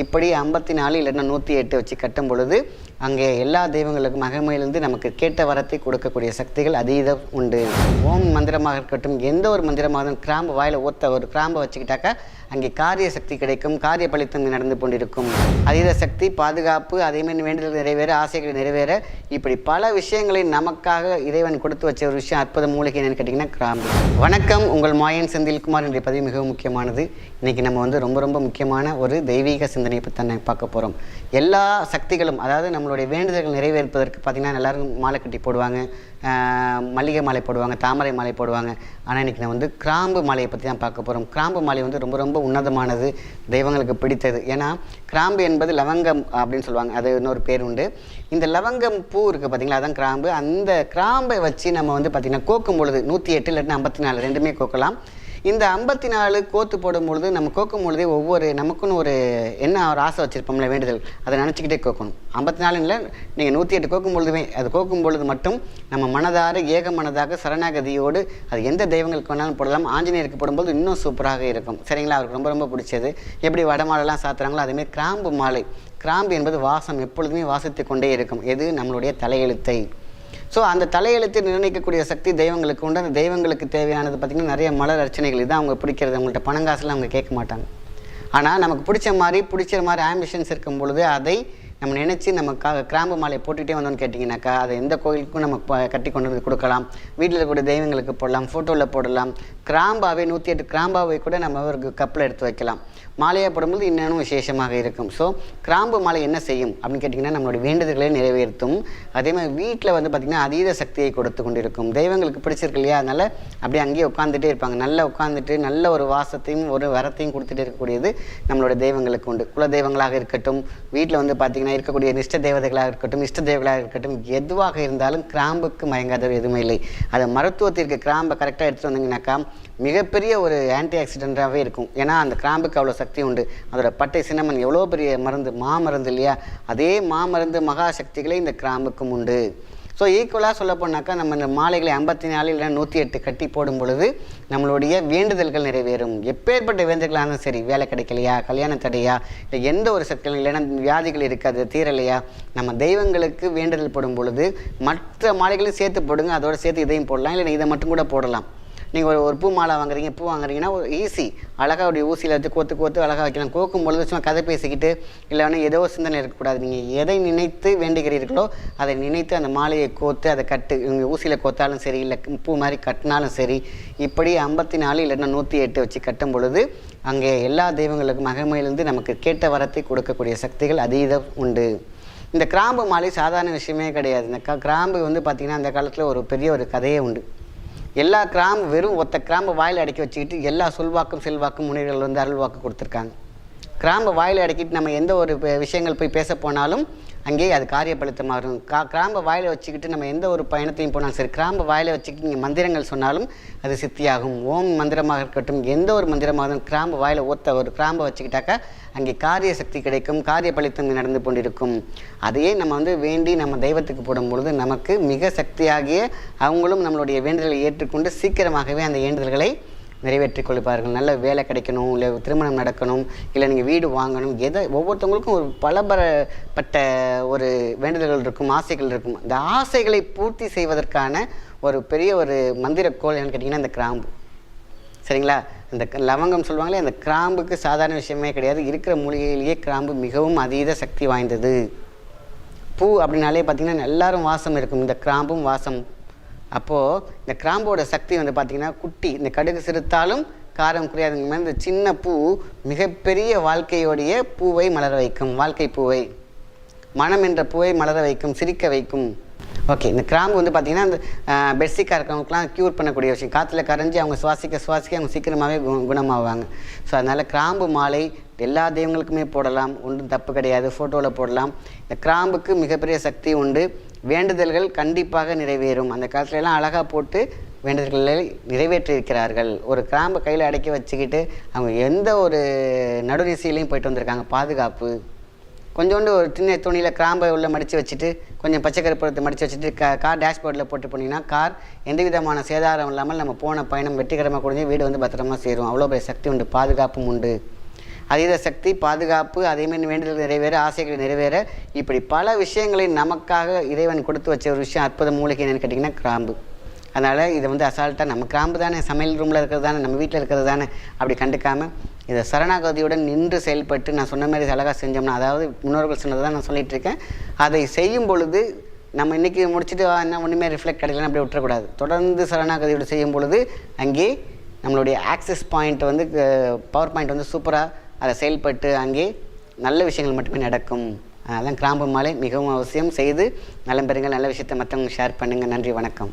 இப்படி ஐம்பத்தி நாலு இல்லைன்னா நூற்றி எட்டு வச்சு கட்டும் பொழுது அங்கே எல்லா தெய்வங்களுக்கும் மகிமையிலிருந்து நமக்கு கேட்ட வரத்தை கொடுக்கக்கூடிய சக்திகள் அதீதம் உண்டு. ஓம் மந்திரமாக இருக்கட்டும் எந்த ஒரு மந்திரமாக இருந்தாலும் கிராம்பு வாயில் ஒத்த ஒரு கிராம்பை வச்சுக்கிட்டாக்கா அங்கே காரிய சக்தி கிடைக்கும் காரிய பலித்தம் நடந்து கொண்டிருக்கும். அதீத சக்தி பாதுகாப்பு அதேமாதிரி வேண்டுதல் நிறைவேற ஆசைகள் நிறைவேற. இப்படி பல விஷயங்களை நமக்காக இறைவன் கொடுத்து வச்ச ஒரு விஷயம் அற்புத மூலிகை என்னன்னு கேட்டிங்கன்னா கிராம்பு வணக்கம் உங்கள் மாயன் செந்தில்குமார் என்ற பதிவு மிகவும் முக்கியமானது. இன்றைக்கி நம்ம வந்து ரொம்ப ரொம்ப முக்கியமான ஒரு தெய்வீக சிந்தனையை பற்றி பார்க்க போகிறோம் எல்லா சக்திகளும் அதாவது நம்ம நம்மளுடைய வேண்டுதல்கள் நிறைவேற்பதற்கு பார்த்திங்கன்னா எல்லாரும் மாலை கட்டி போடுவாங்க. மல்லிகை மாலை போடுவாங்க தாமரை மாலை போடுவாங்க. ஆனால் இன்றைக்கி நான் வந்து கிராம்பு மாலையை பற்றி தான் பார்க்க போகிறோம் கிராம்பு மாலை வந்து ரொம்ப ரொம்ப உன்னதமானது தெய்வங்களுக்கு பிடித்தது. ஏன்னா கிராம்பு என்பது லவங்கம் அப்படின்னு சொல்லுவாங்க. அது இன்னொரு பேர் உண்டு. இந்த லவங்கம் பூ இருக்குது பார்த்திங்களா அதான் கிராம்பு. அந்த கிராம்பை வச்சு நம்ம வந்து பார்த்திங்கன்னா கோக்கும் பொழுது நூற்றி எட்டு இல்லாட்டினா ஐம்பத்தி நாலு ரெண்டுமே கோக்கலாம். இந்த ஐம்பத்தி நாலு கோத்து போடும் பொழுது நம்ம கோக்கும் பொழுதே ஒவ்வொரு நமக்குன்னு ஒரு என்ன ஒரு ஆசை வச்சுருப்போம்ல வேண்டுதல். அதை நினச்சிக்கிட்டே கோக்கணும். ஐம்பத்தி நாலு நீங்கள் நூற்றி எட்டு கோக்கும் பொழுதுமே அது கோக்கும் பொழுது மட்டும் நம்ம மனதார ஏக மனதாக சரணாகதியோடு அது எந்த தெய்வங்களுக்கு வேணாலும் போடலாம். ஆஞ்சநேயருக்கு போடும்போது இன்னும் சூப்பராக இருக்கும். சரிங்களா? அவருக்கு ரொம்ப ரொம்ப பிடிச்சது. எப்படி வடமாலைலாம் சாத்துறாங்களோ அதுமாரி கிராம்பு மாலை. கிராம்பு என்பது வாசம் எப்பொழுதுமே வாசித்து கொண்டே இருக்கும். எது? நம்மளுடைய தலையெழுத்தை. ஸோ அந்த தலையெழுத்து நிர்ணயிக்கக்கூடிய சக்தி தெய்வங்களுக்கு உண்டு. அந்த தெய்வங்களுக்கு தேவையானது பார்த்திங்கன்னா நிறைய மலர் அர்ச்சனைகள். இதான் அவங்க பிடிக்கிறது. அவங்கள்ட்ட பணங்காசுலாம் அவங்க கேட்க மாட்டாங்க. ஆனால் நமக்கு பிடிச்ச மாதிரி பிடிச்ச மாதிரி ஆம்பிஷன்ஸ் இருக்கும் பொழுது அதை நம்ம நினச்சி நம்ம க கிராம்பு மாலை போட்டுகிட்டே வந்தோம்னு கேட்டிங்கனாக்கா அதை எந்த கோயிலுக்கும் நம்ம கட்டி கொண்டு வந்து கொடுக்கலாம். வீட்டில் இருக்கக்கூடிய தெய்வங்களுக்கு போடலாம். ஃபோட்டோவில் போடலாம். கிராம்பாவை நூற்றி எட்டு கிராம்பாவை கூட நம்ம ஒரு கப்பில் எடுத்து வைக்கலாம். மாலையாக போடும்போது இன்னும் விசேஷமாக இருக்கும். ஸோ கிராம்பு மாலை என்ன செய்யும் அப்படின்னு கேட்டிங்கன்னா நம்மளுடைய வேண்டுதல்களை நிறைவேற்றும். அதே மாதிரி வீட்டில் வந்து பார்த்திங்கன்னா அதீத சக்தியை கொடுத்து கொண்டிருக்கும். தெய்வங்களுக்கு பிடிச்சிருக்கு இல்லையா? அதனால் அப்படியே அங்கேயே உட்காந்துட்டே இருப்பாங்க. நல்லா உட்காந்துட்டு நல்ல ஒரு வாசத்தையும் ஒரு வரத்தையும் கொடுத்துட்டே இருக்கக்கூடியது நம்மளோட தெய்வங்களுக்கு உண்டு. குல தெய்வங்களாக இருக்கட்டும் வீட்டில் வந்து பார்த்திங்கன்னா இருக்கக்கூடிய நிஷ்ட தேவதைகளாக இருக்கட்டும் இஷ்ட தேவர்களாக இருக்கட்டும் எதுவாக இருந்தாலும் கிராம்புக்கு மயங்காதவர் எதுவுமே இல்லை. அது மருத்துவத்திற்கு கிராம்பை கரெக்டாக எடுத்துகிட்டு வந்தீங்கன்னாக்கா மிகப்பெரிய ஒரு ஆன்டி ஆக்சிடென்ட்டாகவே இருக்கும். ஏன்னா அந்த கிராம்புக்கு அவ்வளோ சக்தி உண்டு. அதோட பட்டை சின்னமன் எவ்வளோ பெரிய மருந்து மாமருந்து இல்லையா? அதே மாமருந்து மகாசக்திகளே இந்த கிராம்புக்கும் உண்டு. ஸோ ஈக்குவலாக சொல்ல போனாக்கா நம்ம இந்த மாலைகளை ஐம்பத்தி நாலு இல்லை நூற்றி எட்டு கட்டி போடும் பொழுது நம்மளுடைய வேண்டுதல்கள் நிறைவேறும். எப்பேற்பட்ட வேண்டுதல்களாக இருந்தாலும் சரி வேலை கிடைக்கலையா? கல்யாண தடையா? இல்லை எந்த ஒரு சக்தியும் இல்லைன்னா வியாதிகள் இருக்காது தீரலையா? நம்ம தெய்வங்களுக்கு வேண்டுதல் போடும் பொழுது மற்ற மாலைகளையும் சேர்த்து போடுங்க அதோடு சேர்த்து இதையும் போடலாம். இல்லை இதை மட்டும் கூட போடலாம். நீங்கள் ஒரு ஒரு பூ மாலை வாங்குறீங்க பூ வாங்குறீங்கன்னா ஒரு ஈஸி. அழகாக அப்படி ஊசியில் வச்சு கோத்து கோத்து அழகாக வைக்கலாம். கோக்கும் பொழுது சும்மா கதை பேசிக்கிட்டு இல்லைன்னா ஏதோ சிந்தனை இருக்கக்கூடாது. நீங்கள் எதை நினைத்து வேண்டுகிறீர்களோ அதை நினைத்து அந்த மாலையை கோத்து அதை கட்டு இவங்க ஊசியில் கோத்தாலும் சரி இல்லை பூ மாதிரி கட்டினாலும் சரி இப்படி ஐம்பத்தி நாலு இல்லைன்னா நூற்றி எட்டு வச்சு கட்டும் பொழுது அங்கே எல்லா தெய்வங்களுக்கும் மகிமையிலிருந்து நமக்கு கேட்ட வரத்தை கொடுக்கக்கூடிய சக்திகள் அதீதம் உண்டு. இந்த கிராம்பு மாலை சாதாரண விஷயமே கிடையாது. இந்த கிராம்பு வந்து பார்த்திங்கன்னா அந்த காலத்தில் ஒரு பெரிய ஒரு கதையே உண்டு. எல்லா கிராம்பு வெறும் ஒத்த கிராம்பு வாயில் அடக்கி வச்சுக்கிட்டு எல்லா சொல்வாக்கும் செல்வாக்கும் முனிவர்கள் வந்து அருள்வாக்கு கொடுத்துருக்காங்க. கிராம்பை வாயில் அடக்கிட்டு நம்ம எந்த ஒரு விஷயங்கள் போய் பேச போனாலும் அங்கேயே அது காரியப்படுத்தமாக கா கிராம்பை வாயில் வச்சுக்கிட்டு நம்ம எந்த ஒரு பயணத்தையும் போனாலும் சரி கிராம்பை வாயில் வச்சுக்கிட்டு நீங்கள் மந்திரங்கள் சொன்னாலும் அது சித்தியாகும். ஓம் மந்திரமாக இருக்கட்டும் எந்த ஒரு மந்திரமாக இருந்தாலும் கிராம்பு வாயில் ஒத்த ஒரு கிராம்பை வச்சுக்கிட்டாக்கா அங்கே காரிய சக்தி கிடைக்கும் காரிய பலித்தம் நடந்து கொண்டிருக்கும். அதையே நம்ம வந்து வேண்டி நம்ம தெய்வத்துக்கு போடும் பொழுது நமக்கு மிக சக்தியாகிய அவங்களும் நம்மளுடைய வேண்டுதலை ஏற்றுக்கொண்டு சீக்கிரமாகவே அந்த வேண்டுதல்களை நிறைவேற்றிக் கொள்வார்கள் நல்ல வேலை கிடைக்கணும் இல்லை திருமணம் நடக்கணும் இல்லை நீங்கள் வீடு வாங்கணும் எதை ஒவ்வொருத்தவங்களுக்கும் ஒரு பலபரப்பட்ட ஒரு வேண்டுதல்கள் இருக்கும் ஆசைகள் இருக்கும். அந்த ஆசைகளை பூர்த்தி செய்வதற்கான ஒரு பெரிய ஒரு மந்திரக்கோள் என்னன்னு கேட்டிங்கன்னா இந்த கிராம்பு. சரிங்களா? இந்த லவங்கம் சொல்லுவாங்களே அந்த கிராம்புக்கு சாதாரண விஷயமே கிடையாது. இருக்கிற மூலிகையிலேயே கிராம்பு மிகவும் அதீத சக்தி வாய்ந்தது. பூ அப்படின்னாலே பார்த்திங்கன்னா எல்லாரும் வாசம் இருக்கும். இந்த கிராம்பும் வாசம். அப்போது இந்த கிராம்போட சக்தி வந்து பார்த்திங்கன்னா குட்டி இந்த கடுகு சிறுத்தாலும் காரம் குறையாதுங்க மாதிரி இந்த சின்ன பூ மிகப்பெரிய வாழ்க்கையோடைய பூவை மலர வைக்கும் வாழ்க்கை பூவை. மனம் என்ற பூவை மலர வைக்கும் சிரிக்க வைக்கும். ஓகே இந்த கிராம்பு வந்து பார்த்திங்கன்னா அந்த பெட்சிக்காக இருக்கிறவங்களுக்குலாம் க்யூர் பண்ணக்கூடிய விஷயம். காற்றுல கரைஞ்சி அவங்க சுவாசிக்க சுவாசிக்க அவங்க சீக்கிரமாகவே கு குணமாவாங்க. ஸோ அதனால் கிராம்பு மாலை எல்லா தெய்வங்களுக்குமே போடலாம். ஒன்றும் தப்பு கிடையாது. ஃபோட்டோவில் போடலாம். இந்த கிராம்புக்கு மிகப்பெரிய சக்தி உண்டு. வேண்டுதல்கள் கண்டிப்பாக நிறைவேறும். அந்த காலத்துல எல்லாம் அழகாக போட்டு வேண்டுதல்களை நிறைவேற்றியிருக்கிறார்கள். ஒரு கிராம்பை கையில் அடக்கி வச்சுக்கிட்டு அவங்க எந்த ஒரு நடுநிசையிலையும் போயிட்டு வந்திருக்காங்க. பாதுகாப்பு. கொஞ்சோண்டு ஒரு சின்ன துணியில் கிராம்பை உள்ளே மடித்து வச்சுட்டு கொஞ்சம் பச்சை கருப்பூரத்தை மடித்து வச்சுட்டு கா கார் டேஷ்போர்டில் போட்டு போனீங்கன்னா கார் எந்த விதமான சேதாரம் இல்லாமல் நம்ம போன பயணம் வெற்றிகரமாக குடிஞ்சு வீடு வந்து பத்திரமா சேரும். அவ்வளோ பெரிய சக்தி உண்டு. பாதுகாப்பும் உண்டு. அதீத சக்தி பாதுகாப்பு அதேமாதிரி வேண்டுதல் நிறைவேற ஆசைகள் நிறைவேற. இப்படி பல விஷயங்களை நமக்காக இறைவன் கொடுத்து வச்ச ஒரு விஷயம் அற்புத மூலிகை என்னன்னு கேட்டிங்கன்னா கிராம்பு. அதனால் இதை வந்து அசால்ட்டாக நம்ம கிராம்பு தானே சமையல் ரூமில் இருக்கிறது தானே நம்ம வீட்டில் இருக்கிறது தானே அப்படி கண்டுக்காமல் இதை சரணாகதியுடன் நின்று செயல்பட்டு நான் சொன்ன மாதிரி அழகாக செஞ்சோம்னா அதாவது முன்னோர்கள் சொன்னதை தான் நான் சொல்லிகிட்டு இருக்கேன். அதை செய்யும் பொழுது நம்ம இன்றைக்கி முடிச்சுட்டு என்ன ஒன்றுமே ரிஃப்ளெக்ட் கிடைக்கலன்னு அப்படி விட்டுறக்கூடாது. தொடர்ந்து சரணாகதியோடு செய்யும் பொழுது அங்கே நம்மளுடைய ஆக்சஸ் பாயிண்ட் வந்து பவர் பாயிண்ட் வந்து சூப்பராக அதை செயல்பட்டு அங்கே நல்ல விஷயங்கள் மட்டுமே நடக்கும். அதான் கிராம்பு மாலை மிகவும் அவசியம். செய்து நலம் பெறுங்கள். நல்ல விஷயத்தை மற்றவங்க ஷேர் பண்ணுங்கள் நன்றி. வணக்கம்.